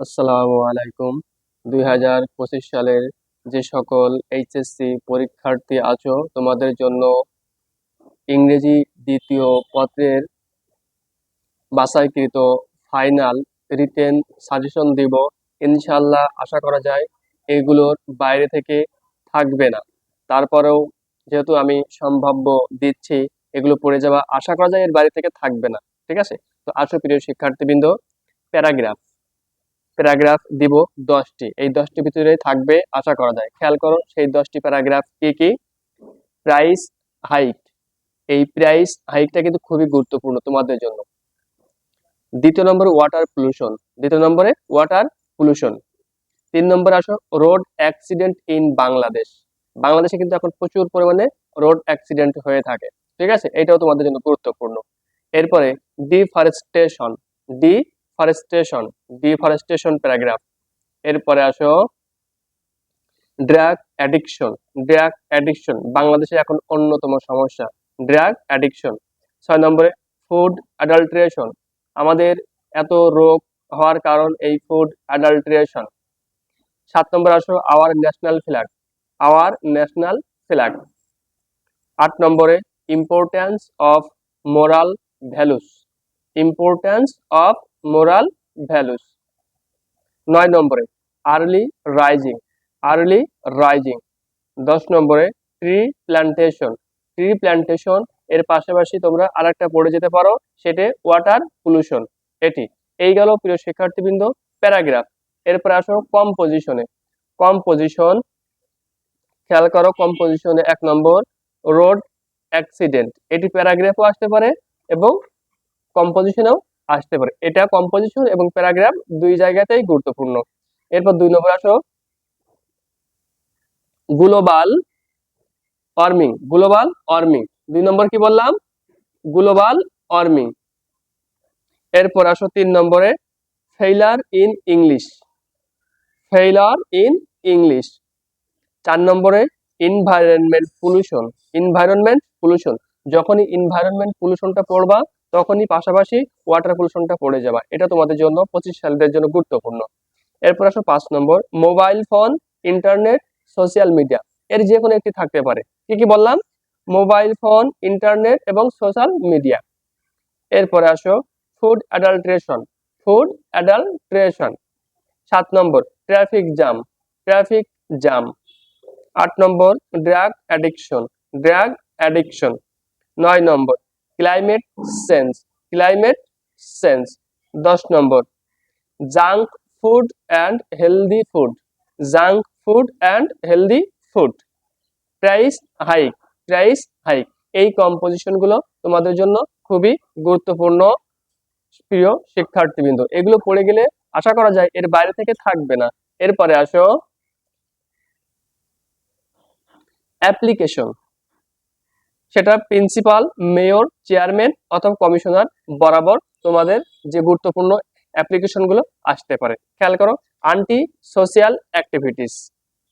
আসসালামু আলাইকুম। দুই হাজার পঁচিশ সালের যে সকল এইচএসসি পরীক্ষার্থী আছো, তোমাদের জন্য ইংরেজি দ্বিতীয় পত্রের বাছাইকৃত ফাইনাল রিটেন সাজেশন দিব। ইনশাল্লাহ আশা করা যায় এগুলোর বাইরে থেকে থাকবে না। তারপরেও যেহেতু আমি সম্ভাব্য দিচ্ছি, এগুলো পড়ে যাওয়া আশা করা যায় এর বাইরে থেকে থাকবে না। ঠিক আছে? তো আসো প্রিয় শিক্ষার্থীবৃন্দ, প্যারাগ্রাফ। প্যারাগ্রাফ দিব দশটি। এই দশটি ভিতরে থাকবে, আশা করা যায়। খেয়াল করো, সেই দশটি প্যারাগ্রাফ কি কি? প্রাইস হাইক এই প্রাইস হাইকটা কিন্তু খুবই গুরুত্বপূর্ণ তোমাদের জন্য। দ্বিতীয় নম্বরে, ওয়াটার পলিউশন। দ্বিতীয় নম্বরে, ওয়াটার পলিউশন। তিন নম্বরে আসো, রোড অ্যাক্সিডেন্ট ইন বাংলাদেশ। বাংলাদেশে কিন্তু এখন প্রচুর পরিমাণে রোড অ্যাক্সিডেন্ট হয়ে থাকে। ঠিক আছে? এটাও তোমাদের জন্য গুরুত্বপূর্ণ। এরপরে, deforestation. Deforestation deforestation paragraph এরপরে আসো ড্রাগ অ্যাডিকশন ড্রাগ অ্যাডিকশন বাংলাদেশে এখন অন্যতম সমস্যা ড্রাগ অ্যাডিকশন ছয় নম্বরে ফুড অ্যাডাল্ট্রেশন আমাদের এত রোগ হওয়ার কারণ এই ফুড অ্যাডাল্ট্রেশন সাত নম্বর আসো our national flag our national flag আট নম্বরে importance of moral values importance of moral values. নয় নম্বরে, আর্লি রাইজিং। Early rising. দশ নম্বরে ট্রি প্ল্যান্টেশন ট্রি প্ল্যান্টেশন এর পাশাপাশি তোমরা আরেকটা পড়ে যেতে পারো, সেটি ওয়াটার পলিউশন। এটি। এই গেল প্রিয় শিক্ষার্থীবৃন্দ, প্যারাগ্রাফ। এরপর আসো কম্পোজিশনে। কম্পোজিশন, খেয়াল করো কম্পোজিশনে এক নম্বর, রোড অ্যাক্সিডেন্ট। এটি প্যারাগ্রাফও আসতে পারে এবং কম্পোজিশনেও আসতে পারে। এটা কম্পোজিশন এবং প্যারাগ্রাফ দুই জায়গাতেই গুরুত্বপূর্ণ। এরপর দুই নম্বর আসো। গ্লোবাল ওয়ার্মিং গ্লোবাল ওয়ার্মিং দুই নম্বর কি বললাম? গ্লোবাল ওয়ার্মিং এরপর আসো তিন নম্বরে failure in English failure in English চার নম্বরে ইনভায়রনমেন্ট পলিউশন ইনভায়রনমেন্ট পলিউশন যখনই ইনভায়রনমেন্ট পলিউশনটা পড়বা তখনই পাশাপাশি ওয়াটার পলিউশনটা পড়ে যাবা। এটা তোমাদের জন্য, পঁচিশ সালদের জন্য গুরুত্বপূর্ণ। এরপর আসো পাঁচ নম্বর mobile phone internet social media এর যে কোনো একটি থাকতে পারে। কি কি বললাম? মোবাইল ফোন ইন্টারনেট এবং সোশ্যাল মিডিয়া এরপরে আসো ফুড অ্যাডাল্ট্রেশন ফুড অ্যাডাল্ট্রেশন সাত নম্বর ট্রাফিক জ্যাম ট্রাফিক জ্যাম আট নম্বর ড্রাগ অ্যাডিকশন ড্রাগ অ্যাডিকশন নয় নম্বর ক্লাইমেট সেন্স ক্লাইমেট সেন্স দশ নম্বর। Junk food and healthy food junk food and healthy food price hike price hike এই কম্পোজিশনগুলো তোমাদের জন্য খুবই গুরুত্বপূর্ণ, প্রিয় শিক্ষার্থীবৃন্দ। এগুলো পড়ে গেলে আশা করা যায় এর বাইরে থেকে থাকবে না। এরপরে আসো। অ্যাপ্লিকেশন সেটা প্রিন্সিপাল মেয়র চেয়ারম্যান অথবা কমিশনার বরাবর তোমাদের যে গুরুত্বপূর্ণ অ্যাপ্লিকেশনগুলো আসতে পারে। খেয়াল করো anti social activities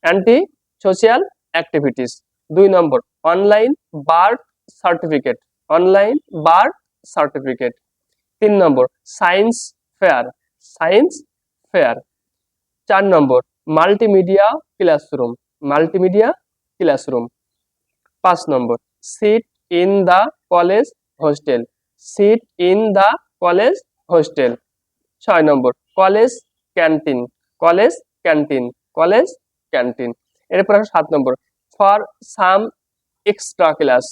anti social activities দুই নম্বর online birth certificate online birth certificate তিন নম্বর সায়েন্স ফেয়ার সায়েন্স ফেয়ার চার নম্বর মাল্টিমিডিয়া ক্লাসরুম মাল্টিমিডিয়া ক্লাসরুম পাঁচ নম্বর seat in the college hostel seat in the college hostel ছয় নম্বর college canteen college canteen college canteen এরপর আসো সাত নম্বর for some extra class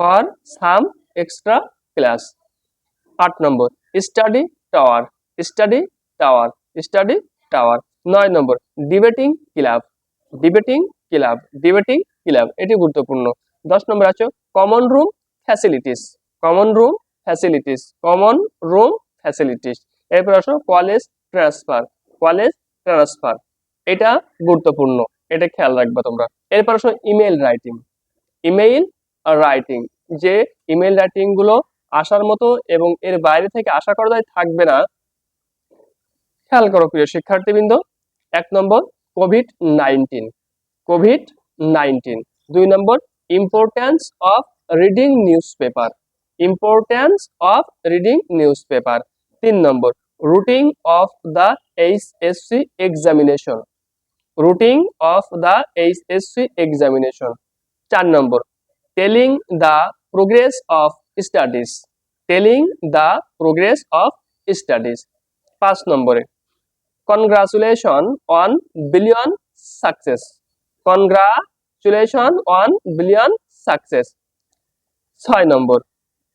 for some extra class আট নম্বর study tower study tower study tower নয় নম্বর debating club debating club debating club এটি গুরুত্বপূর্ণ। দশ নম্বর আছে common room facilities common room facilities common room facilities এরপর আসো কলেজ ট্রান্সফার কলেজ ট্রান্সফার এটা গুরুত্বপূর্ণ, এটা খেয়াল রাখবে তোমরা। এরপর আসো ইমেল রাইটিং ইমেইল রাইটিং যে ইমেল রাইটিংগুলো আসার মতো এবং এর বাইরে থেকে আশা করা যায় থাকবে না, খেয়াল করো প্রিয় শিক্ষার্থীবৃন্দ, এক নম্বর কোভিড নাইনটিন কোভিড নাইনটিন দুই number importance of reading newspaper importance of reading newspaper তিন নম্বর routine of the HSC examination routine of the HSC examination চার নম্বর telling the progress of studies telling the progress of studies পাঁচ নম্বরে congratulation on brilliant success congratulation on brilliant success ছয় নম্বর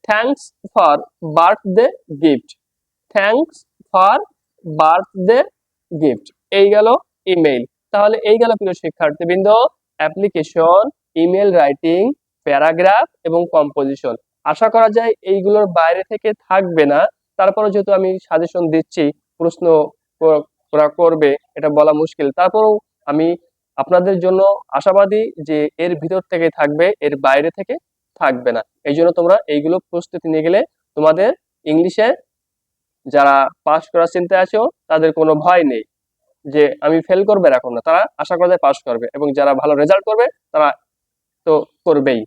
thanks for birthday gift thanks for birthday gift এই গেল email তাহলে এই গেল প্রিয় শিক্ষার্থীবৃন্দ অ্যাপ্লিকেশন ইমেল রাইটিং প্যারাগ্রাফ এবং কম্পোজিশন আশা করা যায় এইগুলোর বাইরে থেকে থাকবে না। তারপরে যেহেতু আমি সাজেশন দিচ্ছি, প্রশ্ন করবে, এটা বলা মুশকিল। তারপরেও আমি আপনাদের জন্য আশাবাদী যে এর ভিতর থেকে থাকবে, এর বাইরে থেকে থাকবে না। এই জন্য তোমরা এইগুলো প্রস্তুতি নিয়ে গেলে তোমাদের ইংলিশে যারা পাস করার চিন্তায় আছো, তাদের কোনো ভয় নেই যে আমি ফেল করবে এখন না। তারা আশা করা যায় পাস করবে এবং যারা ভালো রেজাল্ট করবে, তারা তো করবেই।